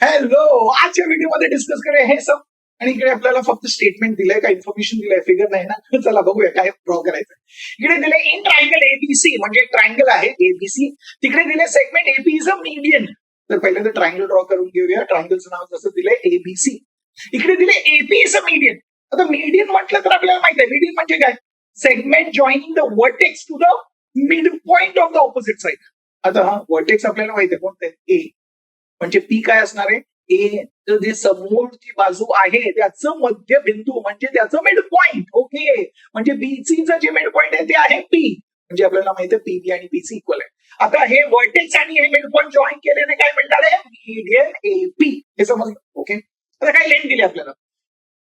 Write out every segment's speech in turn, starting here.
Hello आजच्या व्हिडिओमध्ये discuss करूया हे सब. आणि इकडे आपल्याला फक्त स्टेटमेंट दिलंय का इन्फॉर्मेशन दिलंय फिगर नाही ना. चला बघूया काय ड्रॉ करायचं इकडे दिले इन ट्रायंगल एबीसी म्हणजे ट्रायंगल आहे एबीसी तिकडे दिले segment AB is a median तर पहिल्यांदा ट्रायंगल ड्रॉ करून घेऊया. ट्रायंगलचं नाव जसं दिलंय एबीसी इकडे दिले एबी इज अ मीडियन आता मीडियन म्हटलं तर आपल्याला माहीत आहे मीडियन म्हणजे काय? Segment joining the vertex to the mid point of the opposite side आता हा वर्टेक्स आपल्याला माहिती आहे कोणते ए म्हणजे पी काय असणार आहे? ए जे समोरची बाजू आहे त्याचं मध्यबिंदू म्हणजे त्याचं मिड पॉइंट ओके म्हणजे बीसीचं जे मिड पॉइंट आहे ते आहे पी म्हणजे आपल्याला माहिती आहे पीबी आणि पीसी इक्वल आहे. आता हे व्हर्टेक्स आणि हे मिड पॉइंट जॉईन केल्याने काय मिळणार आहे? मीडियन पी हे समजलं ओके आता काय लेन दिली आपल्याला?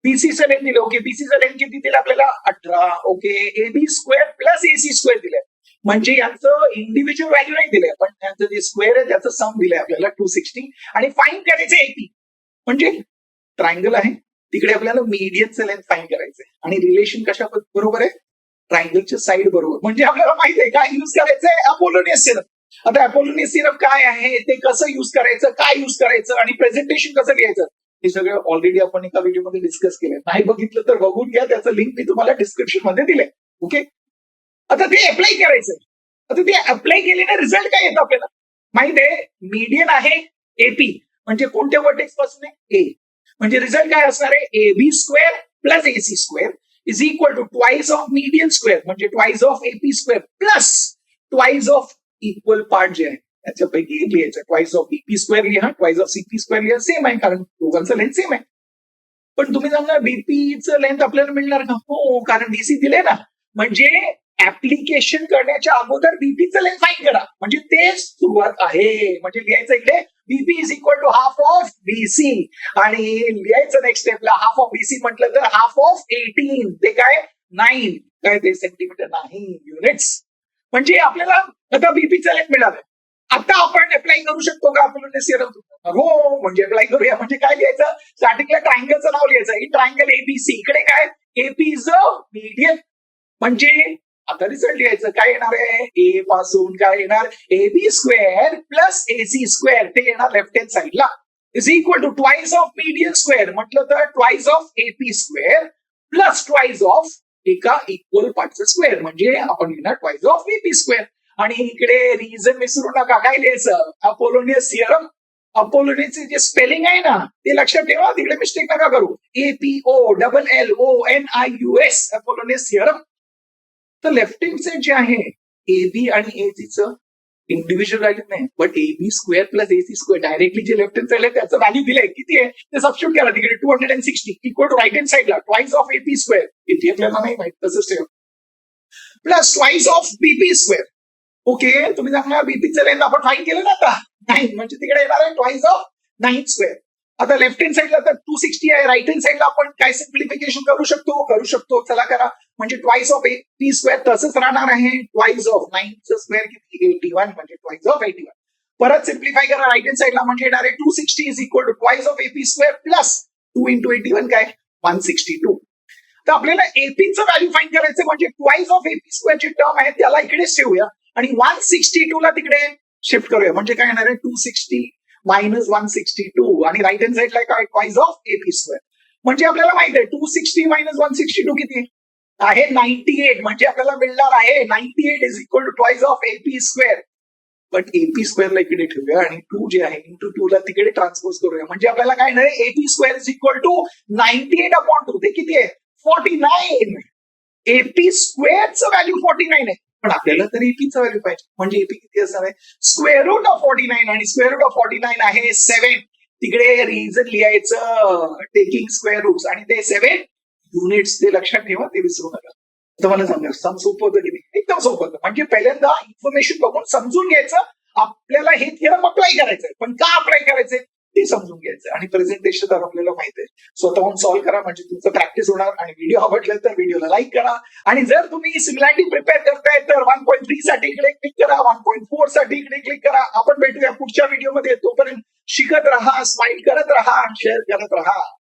बीसीचं लेन दिलं ओके बीसीचं लेन किती दिलं आपल्याला? अठरा okay AB square plus AC square दिलंय. म्हणजे यांचं इंडिव्हिज्युअल व्हॅल्यू नाही दिलंय. पण त्यांचं जे स्क्वेअर आहे त्याचं सम दिलंय आपल्याला टू सिक्स्टी आणि फाईन करायचं एटी म्हणजे ट्रायंगल आहे. तिकडे आपल्याला मीडियनचं लेंथ फाईन करायचंय. आणि रिलेशन कशा बरोबर आहे? ट्रायंगलच्या साईड बरोबर. म्हणजे आपल्याला माहिती आहे काय युज करायचंय? अपोलोनियस सिरप आता अपोलोनियस सिरप काय आहे? ते कसं युज करायचं? काय युज करायचं? आणि प्रेझेंटेशन कसं लिहायचं हे सगळं ऑलरेडी आपण एका व्हिडिओमध्ये डिस्कस केलंय. नाही बघितलं तर बघून घ्या. त्याचं लिंक मी तुम्हाला डिस्क्रिप्शनमध्ये दिलंय. ओके आता ते अप्लाय करायचंय. आता ते अप्लाय केल्याने रिझल्ट काय येतो आपल्याला? माहीत आहे मीडियन आहे एपी म्हणजे कोणत्या वर्टेक्सपासून आहे? ए म्हणजे रिझल्ट काय असणार आहे? A B square plus A C square is equal to twice of median square म्हणजे twice of A P square plus twice of equal part जे आहे. त्याच्यापैकी एक लिहायचं twice of B P square लिहा twice of C P square लिहा same आहे. कारण दोघांचं लेंथ सेम आहे. पण तुम्ही सांगणार बीपीचं लेंथ आपल्याला मिळणार का? हो कारण डीसी दिले ना. म्हणजे ऍप्लिकेशन करण्याच्या अगोदर बीपीचं लेन फाईन करा. म्हणजे तेच सुरुवात आहे. म्हणजे लिहायचं इकडे B P is equal to half of B C आणि लिहायचं नेक्स्ट स्टेपला हाफ ऑफ बीसी म्हटलं तर हाफ ऑफ एटीन ते काय? नाईन काय ते सेंटीमीटर नाही. युनिट्स म्हणजे आपल्याला आता बीपीचं लेन मिळालं. आता आपण अप्लाय करू शकतो का? आपण सिरम हो म्हणजे अप्लाय करूया. म्हणजे काय लिहायचं? स्टार्टिंगला ट्रायंगलचं नाव लिहायचं. ट्रायंगल एबीसी इकडे काय? एपी इज अ मीडियम म्हणजे आता रिझल्ट यायचं काय येणार आहे? ए पासून काय येणार? A B square plus A C square ते येणार लेफ्ट हँड साईडला is equal to twice of median square म्हटलं तर twice of A P square plus twice of एका इक्वल पार्टचं स्क्वेअर म्हणजे आपण घेणार ट्वाइस ऑफ बीपी स्क्वेअर आणि इकडे रिझन विसरू नका. काय लिहायचं? अपोलोनियस सिअरम अपोलोनियसचे जे स्पेलिंग आहे ना ते लक्षात ठेवा. तिकडे मिस्टेक नका करू. A P O double L O N I U S Apollonius theorem तर लेफ्ट हँड साइड जे आहे ए बी आणि ए च इंडिव्हिज्युअल व्हॅल्यू नाही. But A B square plus A C square directly जे लेफ्ट हँड साइड आहे त्याचं value दिलंय. किती आहे? ते सबस्टिट्यूट करा. तिकडे two hundred and sixty equal to right hand साइडला twice of A P square इथे आपल्याला नाही माहीत. तसंच ठेव. Plus twice of B P square okay तुम्ही सांगणार बीपीचं रेंज आपण फाईन केलं ना आता. नाईन म्हणजे तिकडे येणार आहे ट्वाइस ऑफ नाईन स्क्वेअर आता लेफ्ट हँड साईडला तर टू सिक्स्टी आहे राईट हँड साईडला आपण काय सिम्प्लिफिकेशन करू शकतो? करू शकतो. चला करा. म्हणजे ट्वाइस ऑफ पी स्क्वेअर तसंच राहणार आहे. ट्वाइस ऑफ नाईनचं स्क्वेअर किती? एटी वन म्हणजे ट्वाइस ऑफ एटी वन परत सिम्प्लिफाय करा. राईट हँड साईडला म्हणजे येणार आहे two sixty is equal to twice of A P square plus two into eighty one काय? वन सिक्स्टी टू तर आपल्याला एपीचं व्हॅल्यू फाईन करायचं म्हणजे ट्वाइस ऑफ एपी स्क्वेअरची टर्म आहे त्याला इकडेच ठेवूया. आणि वन सिक्स्टी टू ला तिकडे शिफ्ट करूया. म्हणजे काय येणार आहे? Two sixty minus one sixty two आणि राईट हँड साईडला काय ट्वाइस ऑफ एपी स्क्वेअर म्हणजे आपल्याला माहीत आहे two sixty minus one sixty two किती आहे? नाईन्टी एट म्हणजे आपल्याला मिळणार आहे ninety eight is equal to twice of A P square but A P स्क्वेअरला इकडे ठेवूया आणि टू जे आहे इंटू टू ला तिकडे ट्रान्सपोज करूया. म्हणजे आपल्याला काय नाही A P square is equal to ninety eight upon two ते किती आहे? फोर्टी नाईन एपी स्क्वेअरचं व्हॅल्यू फोर्टी नाईन आहे. पण आपल्याला तर एपीचं व्हॅल्यू पाहिजे. म्हणजे एपी किती असणार आहे? Square root of forty nine आणि square root of forty nine आहे सेव्हन तिकडे रिझन लिहायचं टेकिंग स्क्वेअर रूट्स आणि ते सेव्हन युनिट्स ते लक्षात ठेवा ते विसरू नका. तर मला सांगा सम सोपं होतं की नाही? एकदम सोपं होतं. म्हणजे पहिल्यांदा इन्फॉर्मेशन बघून समजून घ्यायचं. आपल्याला हे थिअरम अप्लाय करायचंय. पण का अप्लाय करायचंय? ते समजून घ्यायचं आणि प्रेझेंटेशन तर आपल्याला माहीत आहे स्वतःहून सॉल्व्ह करा म्हणजे तुमचं प्रॅक्टिस होणार आणि व्हिडिओ आवडला तर व्हिडिओला लाईक करा. आणि जर तुम्ही सिमिलॅरिटी प्रिपेअर करताय तर वन पॉईंट थ्री साठी इकडे क्लिक करा वन पॉईंट फोरसाठी इकडे क्लिक करा. आपण भेटूया पुढच्या व्हिडिओमध्ये तोपर्यंत शिकत राहा स्माइल करत राहा शेअर करत राहा.